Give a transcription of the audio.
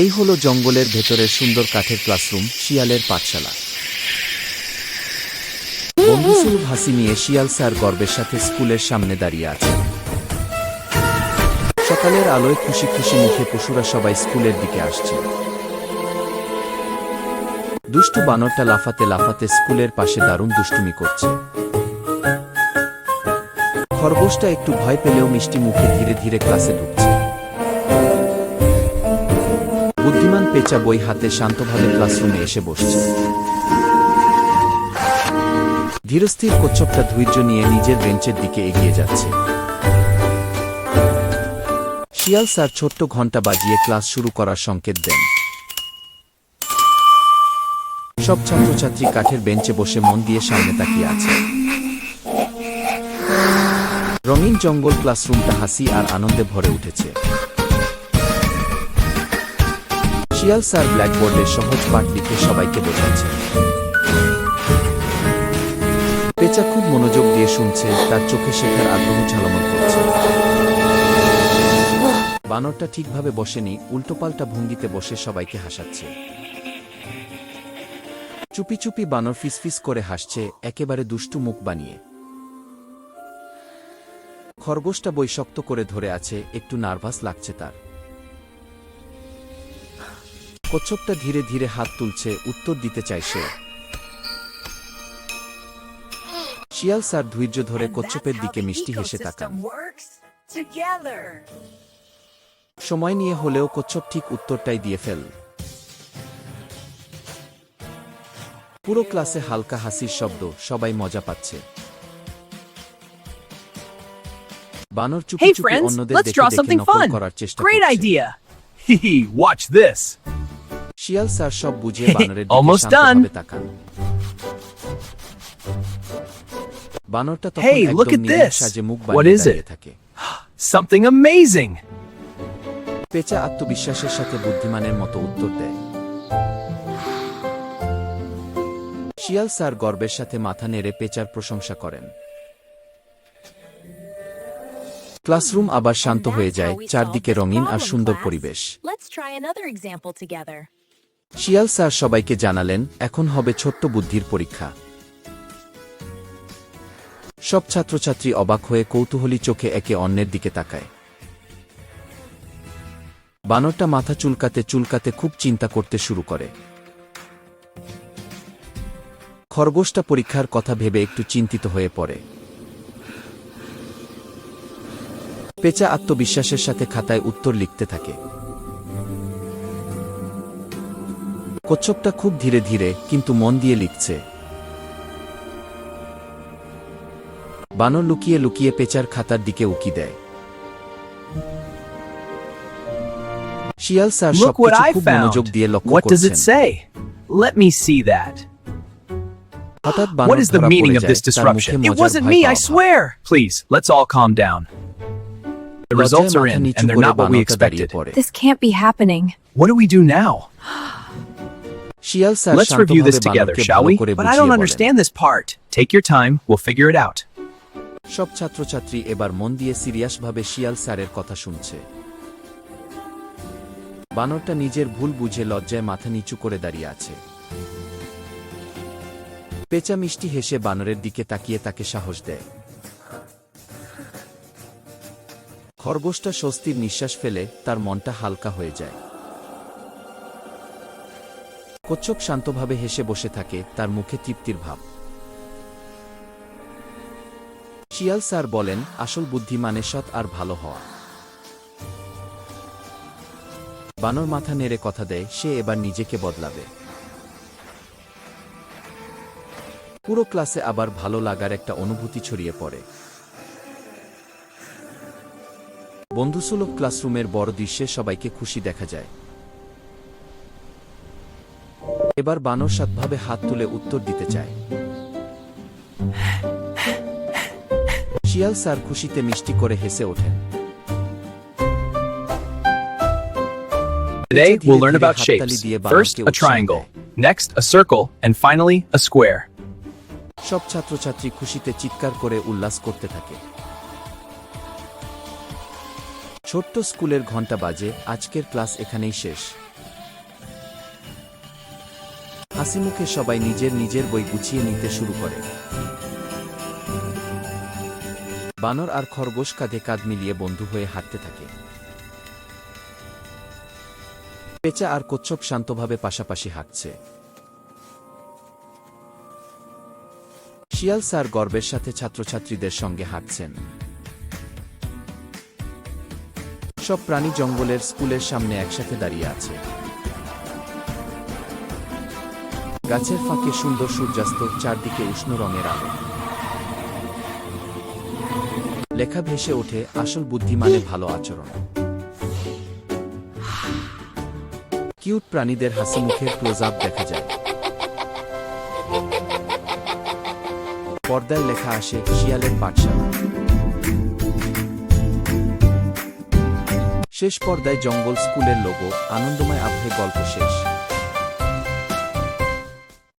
এই হলো জঙ্গলের ভেতরের সুন্দর কাঠের ক্লাসরুম, শিয়ালের পাঠশালা। বন্ধুসুল হাসি নিয়ে শিয়াল স্যার গর্বের সাথে স্কুলের সামনে দাঁড়িয়ে আছে সকালের আলোয় খুশি খুশি মুখে পশুরা সবাই স্কুলের দিকে আসছে। দুষ্টু বানরটা লাফাতে লাফাতে স্কুলের পাশে দারুণ দুষ্টুমি করছে। খরগোশটা একটু ভয় পেলেও মিষ্টি মুখে ধীরে ধীরে ক্লাসে ঢুকছে। পেঁচা বই হাতে শান্তভাবে ক্লাসরুমে এসে বসছে। ধীরস্থির কচ্ছপটা ধৈর্য নিয়ে নিজের বেঞ্চের দিকে এগিয়ে যাচ্ছে। শিয়াল স্যার ছোট্ট ঘণ্টা বাজিয়ে ক্লাস শুরু করার সংকেত দেন। সব ছাত্রছাত্রী কাঠের বেঞ্চে বসে মন দিয়ে সামনে তাকিয়ে আছে। রঙিন জঙ্গল ক্লাসরুমটা হাসি আর আনন্দে ভরে উঠেছে। শিয়াল স্যার ব্ল্যাকবোর্ডে সহজ পাঠ লিখে সবাইকে বোঝাচ্ছে। পেঁচা খুব মনোযোগ দিয়ে শুনছে, তার চোখে শেখার আগ্রহ ঝালমল করছে। বানরটা ঠিকভাবে বসেনি, উল্টোপাল্টা ভঙ্গিতে বসে সবাইকে হাসাচ্ছে। চুপি চুপি বানর ফিসফিস করে হাসছে, একেবারে দুষ্টু মুখ বানিয়ে। খরগোশটা বই শক্ত করে ধরে আছে, একটু নার্ভাস লাগছে তার। কচ্ছপটা ধীরে ধীরে হাত তুলছে উত্তর দিতে চায় সে শিয়াল স্যার ধৈর্য ধরে কচ্ছপের দিকে মিষ্টি হেসে তাকান. সময় নিয়ে হলেও কচ্ছপ ঠিক উত্তরটাই দিয়ে ফেল পুরো ক্লাসে হালকা হাসির শব্দ সবাই মজা পাচ্ছে বানর চুপি চুপি অন্যদের দেখে দেখে নকল করার চেষ্টা Great করছে। idea. Hee watch this. শিয়াল স্যার সব বুঝিয়ে বানরের দিকে তাকান। বানরটা তখন Hey, একদম look at নিরীহ this. সাজে মুখ What বানিয়ে is দাঁড়িয়ে থাকে। Something amazing. পেঁচা আত্মবিশ্বাসের সাথে বুদ্ধিমানের মতো উত্তর দেয়। শিয়াল স্যার গর্বের সাথে মাথা নেড়ে পেঁচার প্রশংসা করেন। ক্লাসরুম আবার শান্ত হয়ে যায় চারদিকে রঙিন আর সুন্দর পরিবেশ। Let's try another example together. শিয়াল স্যার সবাইকে জানালেন, এখন হবে ছোট্ট বুদ্ধির পরীক্ষা। সব ছাত্রছাত্রী অবাক হয়ে কৌতূহলী চোখে একে অন্যের দিকে তাকায়। বানরটা মাথা চুলকাতে চুলকাতে খুব চিন্তা করতে শুরু করে। খরগোশটা পরীক্ষার কথা ভেবে একটু চিন্তিত হয়ে পড়ে। পেঁচা আত্মবিশ্বাসের সাথে খাতায় উত্তর লিখতে থাকে। কচ্ছপটা খুব ধীরে ধীরে কিন্তু মন দিয়ে লিখছে বানর লুকিয়ে লুকিয়ে পেঁচার খাতার দিকে উকি দেয় শিয়াল স্যার Look what সবকিছু I খুব মনোযোগ. দিয়ে লক্ষ্য What does it করছেন say? Let me see that. What is the meaning of this disruption? It wasn't me, I swear. Please, let's all calm down. The results are in, and they're not what we expected. This can't be happening. What do we do now? শিয়াল sir Let's review this together, shall we? But I don't understand this part. Take your time, we'll figure it out. সব ছাত্রছাত্রী এবার মন দিয়ে সিরিয়াসভাবে শিয়াল স্যারের কথা শুনছে বানরটা নিজের ভুল বুঝে লজ্জায় মাথা নিচু করে দাঁড়িয়ে আছে পেঁচা মিষ্টি হেসে বানরের দিকে তাকিয়ে তাকে সাহস দেয় খরগোশটা স্বস্তির নিঃশ্বাস ফেলে তার মনটা হালকা হয়ে যায় কচ্ছপ শান্তভাবে হেসে বসে থাকে তার মুখে তৃপ্তির ভাব। শিয়াল স্যার বলেন, আসল বুদ্ধি মানে সৎ আর ভালো হওয়া। বানর মাথা নেড়ে কথা দেয়, সে এবার নিজেকে বদলাবে। পুরো ক্লাসে আবার ভালো লাগার একটা অনুভূতি ছড়িয়ে পড়ে। বন্ধুসুলভ ক্লাসরুমের বড় দৃশ্যে সবাইকে খুশি দেখা যায়। এবার বানর সাতভাবে হাত তুলে উত্তর দিতে চায় শিয়াল স্যার খুশিতে মিষ্টি করে হেসে ওঠেন Today, we'll learn about shapes. First, a triangle. Next, a circle. And finally, a square. সব ছাত্রছাত্রী খুশিতে চিৎকার করে উল্লাস করতে থাকে ছোট্ট স্কুলের ঘণ্টা বাজে আজকের ক্লাস এখানেই শেষ হাসি মুখে সবাই নিজের নিজের বই গুছিয়ে নিতে শুরু করে। বানর আর খরগোশ কাঁধে কাঁধ মিলিয়ে বন্ধু হয়ে হাঁটতে থাকে। পেঁচা আর কচ্ছপ শান্তভাবে পাশাপাশি হাঁটছে। শিয়াল স্যার গর্বের সাথে ছাত্রছাত্রীদের সঙ্গে হাঁটছেন। সব প্রাণী জঙ্গলের স্কুলের সামনে একসাথে দাঁড়িয়ে আছে। গাছের ফাঁকে সুন্দর সূর্যাস্ত, চারদিকে উষ্ণ রঙের আলো। লেখা ভেসে ওঠে, আসল বুদ্ধিমানে ভালো আচরণ। কিউট প্রাণীদের হাসি মুখের ক্লোজ আপ দেখা যায়। পর্দায় লেখা আসে শিয়ালের পাঠশালা। শেষ পর্দায় জঙ্গল, স্কুলের লোগো, আনন্দময় আবহে গল্প শেষ।